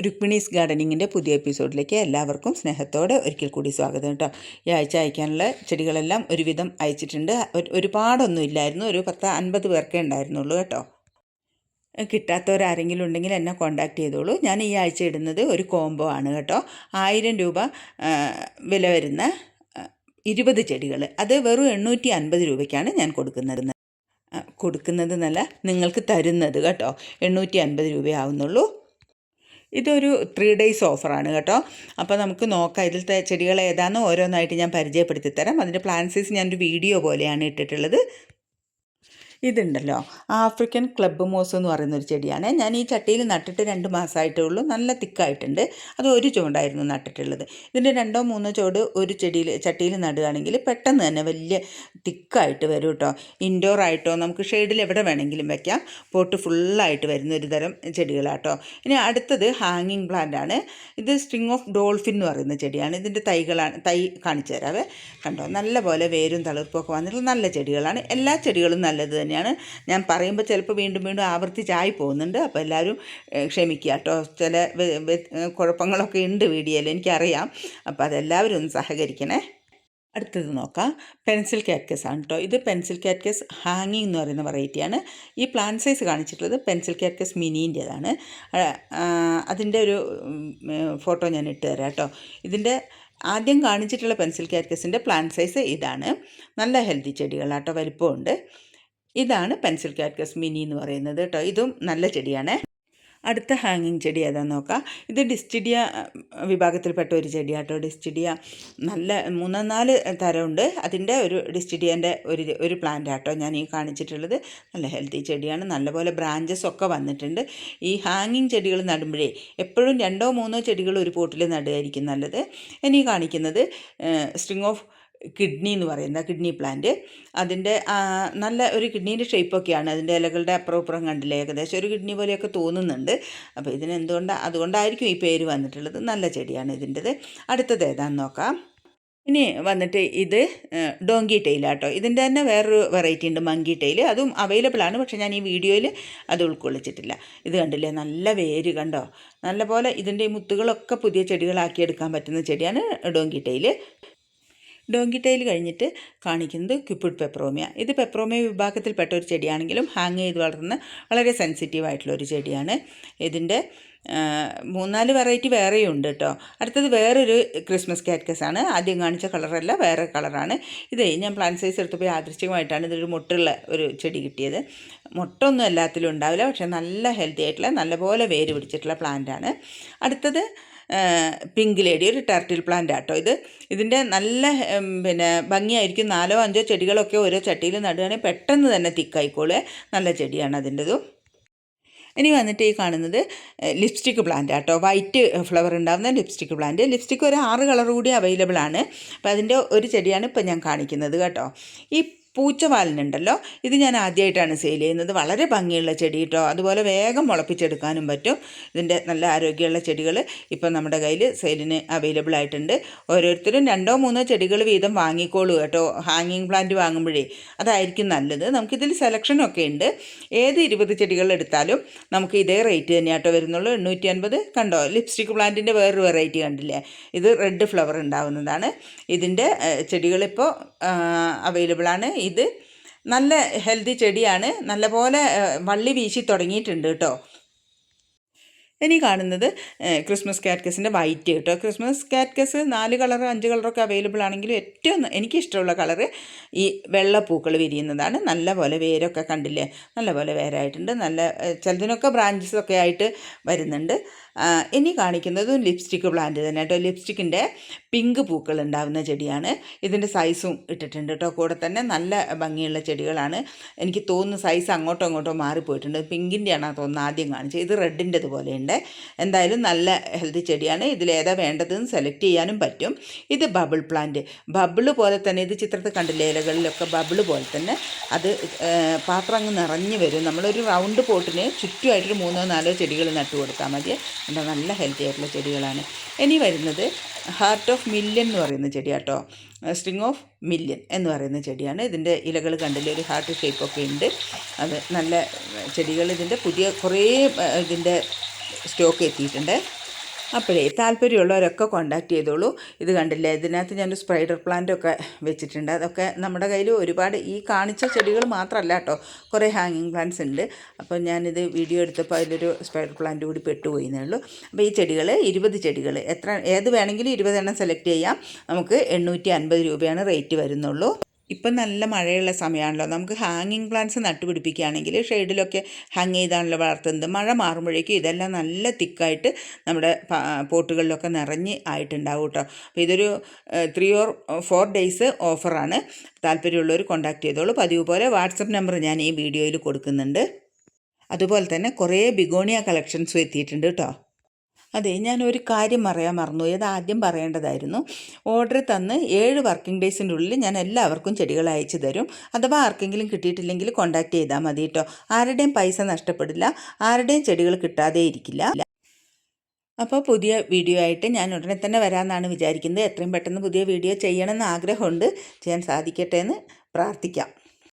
രുക്മിണീസ് ഗാർഡനിങ്ങിന്റെ പുതിയ എപ്പിസോഡിലേക്ക് എല്ലാവർക്കും സ്നേഹത്തോടെ ഒരിക്കൽ കൂടി സ്വാഗതം കേട്ടോ. ഈ ആഴ്ച അയക്കാനുള്ള ചെടികളെല്ലാം ഒരുവിധം അയച്ചിട്ടുണ്ട്. ഒരു- ഒരുപാടൊന്നും ഇല്ലായിരുന്നു. ഒരു പത്ത് അൻപത് പേർക്കേ ഉണ്ടായിരുന്നുള്ളൂ കേട്ടോ. കിട്ടാത്തവരാരെങ്കിലും ഉണ്ടെങ്കിൽ എന്നെ കോൺടാക്ട് ചെയ്തോളൂ. ഞാൻ ഈ ആഴ്ച ഇടുന്നത് ഒരു കോംബോ ആണ് കേട്ടോ. ആയിരം രൂപ വില വരുന്ന ഇരുപത് ചെടികൾ അത് വെറും എണ്ണൂറ്റി അൻപത് രൂപയ്ക്കാണ് ഞാൻ കൊടുക്കുന്നത്. ആ, കൊടുക്കുന്നത് എന്നല്ല നിങ്ങൾക്ക് തരുന്നത് കേട്ടോ. എണ്ണൂറ്റി അൻപത് രൂപയാവുന്നുള്ളൂ. ഇതൊരു ത്രീ ഡേയ്സ് ഓഫറാണ് കേട്ടോ. അപ്പോൾ നമുക്ക് നോക്കാം ഇതിലത്തെ ചെടികൾ ഏതാണെന്ന് ഓരോന്നായിട്ട് ഞാൻ പരിചയപ്പെടുത്തി തരാം അതിന്റെ പ്ലാൻസീസ് ഞാനൊരു വീഡിയോ പോലെയാണ് ഇട്ടിട്ടുള്ളത്. ഇതുണ്ടല്ലോ. ആഫ്രിക്കൻ ക്ലബ് മോസ് എന്ന് പറയുന്ന ഒരു ചെടിയാണ്. ഞാൻ ഈ ചട്ടിയിൽ നട്ടിട്ട് രണ്ട് മാസമായിട്ടേ ഉള്ളൂ. നല്ല തിക്കായിട്ടുണ്ട്. അത് ഒരു ചുവണ്ടായിരുന്നു നട്ടിട്ടുള്ളത്. ഇതിന്റെ രണ്ടോ മൂന്നോ ചുവട് ഒരു ചെടിയിൽ ചട്ടിയിൽ നടുകയാണെങ്കിൽ പെട്ടെന്ന് തന്നെ വലിയ തിക്കായിട്ട് വരും കേട്ടോ. ഇൻഡോർ ആയിട്ടോ നമുക്ക് ഷെയ്ഡിൽ എവിടെ വേണമെങ്കിലും വെക്കാം. പോട്ട് ഫുള്ളായിട്ട് വരുന്ന ഒരു തരം ചെടികളാട്ടോ. ഇനി അടുത്തത് ഹാങ്ങിങ് പ്ലാന്റ് ആണ്. ഇത് സ്ട്രിങ് ഓഫ് ഡോൾഫിൻ എന്ന് പറയുന്ന ചെടിയാണ്. ഇതിന്റെ തൈകളാണ് തൈ കാണിച്ചു തരാവേ. കണ്ടോ? നല്ല പോലെ വേരും തളിർപ്പൊക്കെ വന്നിട്ടുള്ള നല്ല ചെടികളാണ്. എല്ലാ ചെടികളും നല്ലത് തന്നെയാണ്. ഞാൻ പറയുമ്പോൾ ചിലപ്പോൾ വീണ്ടും വീണ്ടും ആവർത്തിച്ചായി പോകുന്നുണ്ട്. അപ്പോൾ എല്ലാവരും ക്ഷമിക്കുക കേട്ടോ ചില കുഴപ്പങ്ങളൊക്കെ ഉണ്ട് വീഡിയോയിൽ എനിക്കറിയാം. അപ്പോൾ അതെല്ലാവരും ഒന്ന് സഹകരിക്കണേ. അടുത്തത് നോക്കാം. പെൻസിൽ കാറ്റ്കസ് ആണ് കേട്ടോ ഇത് പെൻസിൽ കാറ്റ്കസ് ഹാങ്ങിങ് എന്ന് പറയുന്ന വെറൈറ്റിയാണ് ഈ പ്ലാൻ സൈസ് കാണിച്ചിട്ടുള്ളത് പെൻസിൽ കാറ്റ്കസ് മിനീന്റേതാണ്. അതിന്റെ ഒരു ഫോട്ടോ ഞാൻ ഇട്ട് തരാം കേട്ടോ ഇതിന്റെ ആദ്യം കാണിച്ചിട്ടുള്ള പെൻസിൽ കാറ്റ്കസിന്റെ പ്ലാൻ സൈസ് ഇതാണ്. നല്ല ഹെൽത്തി ചെടികളാട്ടോ വലിപ്പമുണ്ട്. ഇതാണ് പെൻസിൽ കാറ്റ്കസ് മിനി എന്ന് പറയുന്നത് കേട്ടോ. ഇതും നല്ല ചെടിയാണ്. അടുത്ത ഹാങ്ങിങ് ചെടി ഏതാന്ന് നോക്കാം. ഇത് ഡിസ്റ്റിഡിയ വിഭാഗത്തിൽപ്പെട്ട ഒരു ചെടിയാട്ടോ. ഡിസ്റ്റിഡിയ നല്ല മൂന്നോ നാല് തരമുണ്ട്. അതിന്റെ ഒരു ഡിസ്റ്റിഡിയന്റെ ഒരു ഒരു പ്ലാന്റ് ആട്ടോ ഞാൻ ഈ കാണിച്ചിട്ടുള്ളത്. നല്ല ഹെൽത്തി ചെടിയാണ്. നല്ലപോലെ ബ്രാഞ്ചസ് ഒക്കെ വന്നിട്ടുണ്ട്. ഈ ഹാങ്ങിങ് ചെടികൾ നടുമ്പോഴേ എപ്പോഴും രണ്ടോ മൂന്നോ ചെടികൾ ഒരു പോട്ടിൽ നടുകയായിരിക്കും നല്ലത്. ഇനി കാണിക്കുന്നത് സ്ട്രിങ് ഓഫ് കിഡ്നി എന്ന് പറയുന്ന കിഡ്നി പ്ലാന്റ്. അതിന്റെ നല്ല ഒരു കിഡ്നീന്റെ ഷേപ്പൊക്കെയാണ്. അതിന്റെ ഇലകളുടെ അപ്പുറം ഇപ്പുറം കണ്ടില്ലേ? ഏകദേശം ഒരു കിഡ്നി പോലെയൊക്കെ തോന്നുന്നുണ്ട്. അപ്പോൾ ഇതിന് അതുകൊണ്ടായിരിക്കും ഈ പേര് വന്നിട്ടുള്ളത്. നല്ല ചെടിയാണ് ഇതിന്റെത് അടുത്തത് ഏതാന്ന് നോക്കാം. ഇനി വന്നിട്ട് ഇത് ഡോങ്കി ടെയിലാട്ടോ ഇതിന്റെ തന്നെ വേറൊരു വെറൈറ്റി ഉണ്ട് മങ്കി ടെയിൽ. അതും അവൈലബിൾ ആണ്. പക്ഷേ ഞാൻ ഈ വീഡിയോയിൽ അത് ഉൾക്കൊള്ളിച്ചിട്ടില്ല. ഇത് കണ്ടില്ലേ? നല്ല വേര് കണ്ടോ? നല്ല പോലെ ഇതിന്റെ ഈ മുത്തുകളൊക്കെ പുതിയ ചെടികളാക്കി എടുക്കാൻ പറ്റുന്ന ചെടിയാണ് ഡോങ്കി ടെയിൽ. ഡോങ്കി ടൈൽ കഴിഞ്ഞിട്ട് കാണിക്കുന്നത് ക്യുപ്പിഡ് പെപ്രോമിയ. ഇത് പെപ്രോമിയ വിഭാഗത്തിൽപ്പെട്ട ഒരു ചെടിയാണെങ്കിലും ഹാങ് ചെയ്ത് വളർന്ന് വളരെ സെൻസിറ്റീവ് ആയിട്ടുള്ള ഒരു ചെടിയാണ്. ഇതിന്റെ മൂന്നാൽ വെറൈറ്റി വേറെയും ഉണ്ട് കേട്ടോ. അടുത്തത് വേറൊരു ക്രിസ്മസ് കാറ്റ്കസ് ആണ്. ആദ്യം കാണിച്ച കളറല്ല വേറെ കളറാണ്. ഇതേ ഞാൻ പ്ലാന്റ് സൈസ് എടുത്തപ്പോൾ യാദൃശ്ചികമായിട്ടാണ് ഇതൊരു മുട്ടുള്ള ഒരു ചെടി കിട്ടിയത്. മുട്ടൊന്നും എല്ലാത്തിലും ഉണ്ടാവില്ല പക്ഷേ നല്ല ഹെൽത്തി ആയിട്ടുള്ള നല്ലപോലെ വേര് പിടിച്ചിട്ടുള്ള പ്ലാന്റാണ് അടുത്തത് പിങ്ക് ലേഡി ഒരു ടെർട്ടിൽ പ്ലാന്റ് ആട്ടോ ഇത്. ഇതിന്റെ നല്ല പിന്നെ ഭംഗിയായിരിക്കും. നാലോ അഞ്ചോ ചെടികളൊക്കെ ഓരോ ചട്ടിയിൽ നടുകയാണെങ്കിൽ പെട്ടെന്ന് തന്നെ തിക്കായിക്കോളെ നല്ല ചെടിയാണ് അതിന്റെതും. ഇനി വന്നിട്ട് ഈ കാണുന്നത് ലിപ്സ്റ്റിക് പ്ലാന്റ് ആട്ടോ. വൈറ്റ് ഫ്ലവർ ഉണ്ടാകുന്ന ലിപ്സ്റ്റിക് പ്ലാന്റ് ലിപ്സ്റ്റിക് ഒരു ആറ് കളർ കൂടി അവൈലബിൾ ആണ്. അപ്പോൾ അതിന്റെ ഒരു ചെടിയാണ് ഇപ്പം ഞാൻ കാണിക്കുന്നത് കേട്ടോ. ഈ പൂച്ചവാലിനുണ്ടല്ലോ. ഇത് ഞാൻ ആദ്യമായിട്ടാണ് സെയിൽ ചെയ്യുന്നത്. വളരെ ഭംഗിയുള്ള ചെടി കേട്ടോ അതുപോലെ വേഗം മുളപ്പിച്ചെടുക്കാനും പറ്റും. ഇതിന്റെ നല്ല ആരോഗ്യമുള്ള ചെടികൾ ഇപ്പം നമ്മുടെ കയ്യിൽ സെയിലിന് അവൈലബിൾ ആയിട്ടുണ്ട്. ഓരോരുത്തരും രണ്ടോ മൂന്നോ ചെടികൾ വീതം വാങ്ങിക്കോളൂ കേട്ടോ. ഹാങ്ങിങ് പ്ലാന്റ് വാങ്ങുമ്പോഴേ അതായിരിക്കും നല്ലത്. നമുക്കിതിൽ സെലക്ഷനൊക്കെ ഉണ്ട്. ഏത് ഇരുപത് ചെടികൾ എടുത്താലും നമുക്ക് ഇതേ റേറ്റ് തന്നെ കേട്ടോ വരുന്നുള്ളൂ. എണ്ണൂറ്റി അൻപത് കണ്ടോ ലിപ്സ്റ്റിക് പ്ലാന്റിന്റെ വേറൊരു വെറൈറ്റി കണ്ടില്ലേ? ഇത് റെഡ് ഫ്ലവർ ഉണ്ടാവുന്നതാണ്. ഇതിന്റെ ചെടികളിപ്പോൾ അവൈലബിൾ ആണ്. ഇത് നല്ല ഹെൽത്തി ചെടിയാണ്. നല്ലപോലെ വള്ളി വീശി തുടങ്ങിയിട്ടുണ്ട് കേട്ടോ. ഇനി കാണുന്നത് ക്രിസ്മസ് കാറ്റ്കസിന്റെ വൈറ്റ് കേട്ടോ. ക്രിസ്മസ് കാറ്റ്കസ് നാല് കളർ അഞ്ച് കളറൊക്കെ അവൈലബിൾ ആണെങ്കിലും ഏറ്റവും എനിക്കിഷ്ടമുള്ള കളർ ഈ വെള്ളപ്പൂക്കൾ വിരിയുന്നതാണ്. നല്ല പോലെ വേരൊക്കെ കണ്ടില്ലേ? നല്ല പോലെ വേരായിട്ടുണ്ട്. നല്ല ചിലതിനൊക്കെ ബ്രാഞ്ചസൊക്കെ ആയിട്ട് വരുന്നുണ്ട്. ഇനി കാണിക്കുന്നതും ലിപ്സ്റ്റിക് പ്ലാന്റ് തന്നെ കേട്ടോ. ലിപ്സ്റ്റിക്കിന്റെ പിങ്ക് പൂക്കൾ ഉണ്ടാവുന്ന ചെടിയാണ്. ഇതിന്റെ സൈസും ഇട്ടിട്ടുണ്ട് കേട്ടോ. കൂടെ തന്നെ നല്ല ഭംഗിയുള്ള ചെടികളാണ്. എനിക്ക് തോന്നുന്നു സൈസ് അങ്ങോട്ടോ ഇങ്ങോട്ടോ മാറിപ്പോയിട്ടുണ്ട്. പിങ്കിന്റെയാണ് ആ തോന്നുന്നത് ആദ്യം കാണിച്ചത്. ഇത് റെഡിന്റെത് പോലെയുണ്ട്. എന്തായാലും നല്ല ഹെൽത്തി ചെടിയാണ്. ഇതിലേതാ വേണ്ടതെന്ന് സെലക്ട് ചെയ്യാനും പറ്റും. ഇത് ബബിൾ പ്ലാന്റ് ബബിൾ പോലെ തന്നെ ഇത് ചിത്രത്തിൽ കണ്ടില്ലേ? ഇലകളിലൊക്കെ ബബിൾ പോലെ തന്നെ അത് പാത്രം അങ്ങ് നിറഞ്ഞു വരും. നമ്മളൊരു റൗണ്ട് പോട്ടിന് ചുറ്റുമായിട്ടൊരു മൂന്നോ നാലോ ചെടികൾ നട്ടു കൊടുത്താൽ മതി. എന്താ നല്ല ഹെൽത്തി ആയിട്ടുള്ള ചെടികളാണ്. ഇനി വരുന്നത് ഹാർട്ട് ഓഫ് മില്യൻ എന്ന് പറയുന്ന ചെടിയാട്ടോ. സ്ട്രിങ് ഓഫ് മില്യൻ എന്ന് പറയുന്ന ചെടിയാണ്. ഇതിന്റെ ഇലകൾ കണ്ടില്ലേ? ഒരു ഹാർട്ട് ഷേപ്പൊക്കെ ഉണ്ട്. അത് നല്ല ചെടികൾ ഇതിന്റെ പുതിയ കുറേ ഇതിന്റെ സ്റ്റോക്ക് എത്തിയിട്ടുണ്ട്. അപ്പോഴേ താല്പര്യമുള്ളവരൊക്കെ കോണ്ടാക്ട് ചെയ്തോളൂ. ഇത് കണ്ടില്ലേ ഇതിനകത്ത് ഞാൻ സ്പൈഡർ പ്ലാന്റ് ഒക്കെ വെച്ചിട്ടുണ്ട്. അതൊക്കെ നമ്മുടെ കയ്യിൽ ഒരുപാട് ഈ കാണിച്ച ചെടികൾ മാത്രമല്ല കേട്ടോ കുറേ ഹാങ്ങിങ് പ്ലാന്റ്സ് ഉണ്ട്. അപ്പോൾ ഞാനിത് വീഡിയോ എടുത്തപ്പോൾ അതിലൊരു സ്പൈഡർ പ്ലാന്റ് കൂടി പെട്ടുപോയി എന്നുള്ളൂ അപ്പോൾ ഈ ചെടികൾ ഇരുപത് ചെടികൾ എത്ര ഏത് വേണമെങ്കിലും ഇരുപതെണ്ണം സെലക്ട് ചെയ്യാം. നമുക്ക് എണ്ണൂറ്റി അൻപത് രൂപയാണ് റേറ്റ് വരുന്നുള്ളൂ. ഇപ്പം നല്ല മഴയുള്ള സമയമാണല്ലോ നമുക്ക് ഹാങ്ങിങ് പ്ലാന്റ്സ് നട്ടുപിടിപ്പിക്കുകയാണെങ്കിൽ ഷെയ്ഡിലൊക്കെ ഹാങ് ചെയ്താണല്ലോ വളർത്തുന്നത്. മഴ മാറുമ്പോഴേക്കും ഇതെല്ലാം നല്ല തിക്കായിട്ട് നമ്മുടെ പോട്ടുകളിലൊക്കെ നിറഞ്ഞ് ആയിട്ടുണ്ടാവും കേട്ടോ. അപ്പോൾ ഇതൊരു ത്രീ ഓർ ഫോർ ഡേയ്സ് ഓഫറാണ് താല്പര്യമുള്ളവർ കോൺടാക്ട് ചെയ്തോളൂ. പതിവ് പോലെ വാട്സപ്പ് നമ്പർ ഞാൻ ഈ വീഡിയോയിൽ കൊടുക്കുന്നുണ്ട്. അതുപോലെ തന്നെ കുറേ ബിഗോണിയ കളക്ഷൻസും എത്തിയിട്ടുണ്ട് കേട്ടോ. അതെ ഞാൻ ഒരു കാര്യം പറയാൻ മറന്നു അത് ആദ്യം പറയേണ്ടതായിരുന്നു ഓർഡർ തന്ന് ഏഴ് വർക്കിംഗ് ഡേയ്സിന്റെ ഉള്ളിൽ ഞാൻ എല്ലാവർക്കും ചെടികൾ അയച്ചു തരും. അഥവാ ആർക്കെങ്കിലും കിട്ടിയിട്ടില്ലെങ്കിൽ കോൺടാക്ട് ചെയ്താൽ മതി കേട്ടോ ആരുടെയും പൈസ നഷ്ടപ്പെടില്ല ആരുടെയും ചെടികൾ കിട്ടാതെ ഇരിക്കില്ല. അപ്പോൾ പുതിയ വീഡിയോ ആയിട്ട് ഞാൻ ഉടനെ തന്നെ വരാമെന്നാണ് വിചാരിക്കുന്നത്. എത്രയും പെട്ടെന്ന് പുതിയ വീഡിയോ ചെയ്യണമെന്ന് ആഗ്രഹമുണ്ട്. ചെയ്യാൻ സാധിക്കട്ടെ എന്ന് പ്രാർത്ഥിക്കാം.